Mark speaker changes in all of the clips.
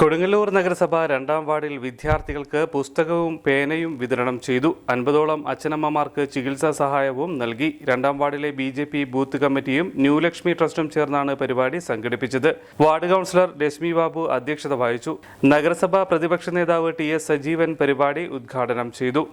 Speaker 1: Kodungallur നഗരസഭ രണ്ടാം വാർഡിൽ വിദ്യാർത്ഥികൾക്ക് പുസ്തകവും പേനയും വിതരണം ചെയ്തു. അൻപതോളം അച്ഛനമ്മമാർക്ക് ചികിത്സാ സഹായവും നൽകി. രണ്ടാം വാർഡിലെ ബി ജെ പി ബൂത്ത് കമ്മിറ്റിയും ന്യൂലക്ഷ്മി ട്രസ്റ്റും ചേർന്നാണ് പരിപാടി സംഘടിപ്പിച്ചത്. വാർഡ് കൗൺസിലർ രശ്മി ബാബു അധ്യക്ഷത വഹിച്ചു. നഗരസഭ പ്രതിപക്ഷ നേതാവ് ടി എസ് സജീവൻ പരിപാടി ഉദ്ഘാടനം ചെയ്തു.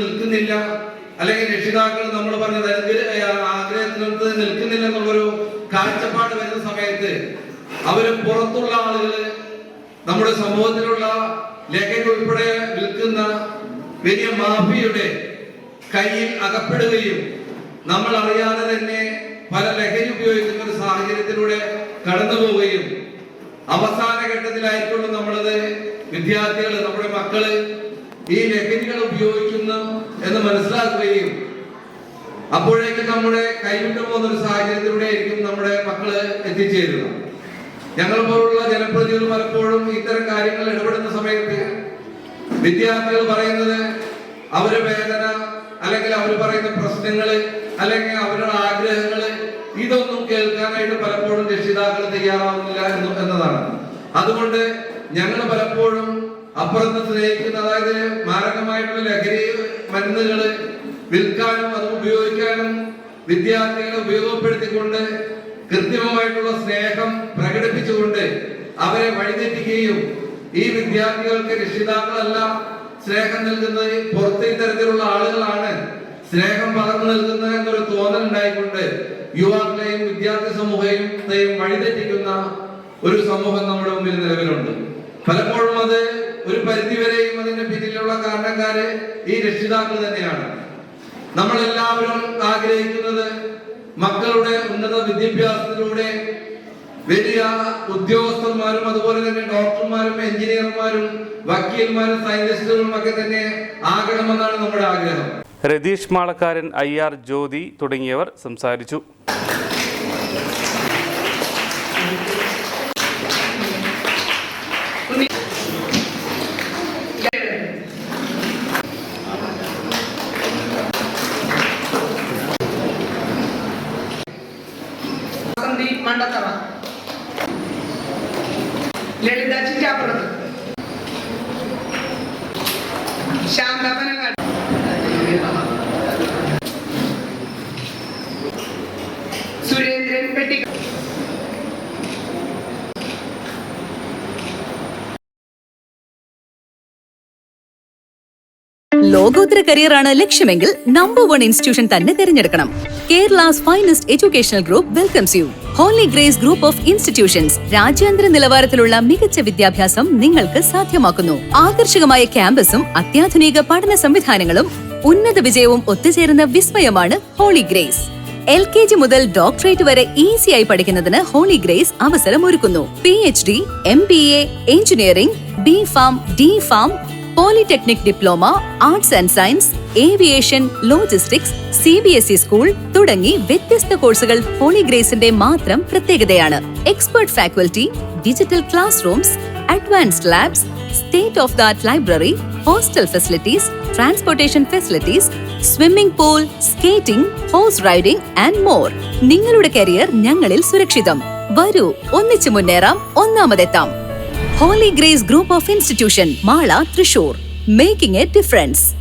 Speaker 2: നിൽക്കുന്നില്ല. അല്ലെങ്കിൽ രക്ഷിതാക്കൾ നമ്മൾ പറഞ്ഞ ആഗ്രഹത്തിനൊത്ത് നിൽക്കുന്നില്ല എന്നുള്ളൊരു കാഴ്ചപ്പാട് വരുന്ന സമയത്ത് അവർ പുറത്തുള്ള ആളുകൾ നമ്മുടെ സമൂഹത്തിലുള്ള ലഹരി ഉൾപ്പെടെ വിൽക്കുന്ന വലിയ മാഫിയുടെ കയ്യിൽ അകപ്പെടുകയും നമ്മൾ അറിയാതെ തന്നെ പല ലഹരി ഉപയോഗിക്കുന്ന ഒരു സാഹചര്യത്തിലൂടെ കടന്നു പോവുകയും അവസാന ഘട്ടത്തിലായിക്കൊണ്ട് നമ്മളത് വിദ്യാർത്ഥികൾ നമ്മുടെ മക്കൾ ഈ ലഹരികൾ ഉപയോഗിക്കുന്നു എന്ന് മനസ്സിലാക്കുകയും അപ്പോഴേക്കും നമ്മുടെ കൈവിട്ടു പോകുന്ന ഒരു സാഹചര്യത്തിലൂടെ ആയിരിക്കും നമ്മുടെ മക്കൾ എത്തിച്ചേരുന്നത്. ഞങ്ങൾ പോലുള്ള ജനപ്രതിനിധികൾ പലപ്പോഴും ഇത്തരം കാര്യങ്ങൾ ഇടപെടുന്ന സമയത്ത് വിദ്യാർത്ഥികൾ പറയുന്നത് അവർ വേദന അല്ലെങ്കിൽ അവർ പറയുന്ന പ്രശ്നങ്ങൾ അല്ലെങ്കിൽ അവരുടെ ആഗ്രഹങ്ങൾ ഇതൊന്നും കേൾക്കാനായിട്ട് പലപ്പോഴും രക്ഷിതാക്കൾ തയ്യാറാവുന്നില്ല എന്നതാണ്. അതുകൊണ്ട് ഞങ്ങൾ പലപ്പോഴും അപ്പുറത്ത് സ്നേഹിക്കുന്ന അതായത് മാരകമായിട്ടുള്ള ലഹരി മരുന്നുകൾ വിൽക്കാനും അത് ഉപയോഗിക്കാനും വിദ്യാർത്ഥികളെ ഉപയോഗപ്പെടുത്തിക്കൊണ്ട് കൃത്രിമമായിട്ടുള്ള സ്നേഹം പ്രകടിപ്പിച്ചുകൊണ്ട് അവരെ വഴിതെറ്റിക്കുകയും ഈ വിദ്യാർത്ഥികൾക്ക് രക്ഷിതാക്കളല്ല സ്നേഹം നൽകുന്നത് പുറത്തെ തരത്തിലുള്ള ആളുകളാണ് സ്നേഹം പകർന്നു നൽകുന്നത് എന്നൊരു തോന്നൽ ഉണ്ടായിക്കൊണ്ട് യുവാക്കളെയും വിദ്യാർത്ഥി സമൂഹത്തെയും വഴിതെറ്റിക്കുന്ന ഒരു സമൂഹം നമ്മുടെ മുമ്പിൽ നിലവിലുണ്ട്. പലപ്പോഴും അത് ഒരു പരിധിവരെയും അതിന്റെ പിന്നിലുള്ള കാരണക്കാരെ ഈ രക്ഷിതാക്കൾ തന്നെയാണ്. നമ്മൾ എല്ലാവരും ആഗ്രഹിക്കുന്നത് മക്കളുടെ ഉന്നത വിദ്യാഭ്യാസത്തിലൂടെ വലിയ ഉദ്യോഗസ്ഥന്മാരും അതുപോലെ തന്നെ ഡോക്ടർമാരും എഞ്ചിനീയർമാരും വക്കീൽമാരും സയന്റിസ്റ്റുകളും ഒക്കെ തന്നെ ആകണമെന്നാണ് നമ്മുടെ ആഗ്രഹം.
Speaker 1: രതീഷ് മാളക്കാരൻ ഐ ആർ ജ്യോതി തുടങ്ങിയവർ സംസാരിച്ചു.
Speaker 3: വസന്തി മണ്ടത്തറ ലളിത ചിറ്റാപ്പുറത്ത്. ശാന്തപനങ്ങാട് സുരേന്ദ്രൻ പെട്ടി.
Speaker 4: ലോകോത്തര കരിയറാണ് ലക്ഷ്യമെങ്കിൽ നമ്പർ വൺ ഇൻസ്റ്റിറ്റ്യൂഷൻ തന്നെ തിരഞ്ഞെടുക്കണം. Kerala's finest educational group welcomes you Holy Grace group of institutions രാജ്യാന്തര നിലവാരത്തിലുള്ള മികച്ച വിദ്യാഭ്യാസം നിങ്ങൾക്ക് സാധ്യമാക്കുന്നു. ആകർഷകമായ ക്യാമ്പസും അത്യാധുനിക പഠന സംവിധാനങ്ങളും ഉന്നത വിജയവും ഒത്തുചേരുന്ന വിസ്മയമാണ് Holy Grace L K G മുതൽ ഡോക്ടറേറ്റ് വരെ ഈസിയായി പഠിക്കുന്നതിന് Holy Grace അവസരമൊരുക്കുന്നു. P H D M B A engineering B pharm D pharm polytechnic diploma arts and science aviation logistics C B S E school തുടങ്ങി വ്യത്യസ്ത കോഴ്സുകൾ ഹോളിഗ്രേസിന്റെ മാത്രം പ്രത്യേകതയാണ്. Expert faculty digital class rooms advanced labs state of the art library hostel facilities transportation facilities swimming pool skating horse riding and more. നിങ്ങളുടെ career ഞങ്ങളിൽ സുരക്ഷിതം. വരൂ ഒന്നിച്ചു മുന്നേറാം ഒന്നാമതെത്താം. Holy Grace group of institution Mala Thrissur. Making a difference.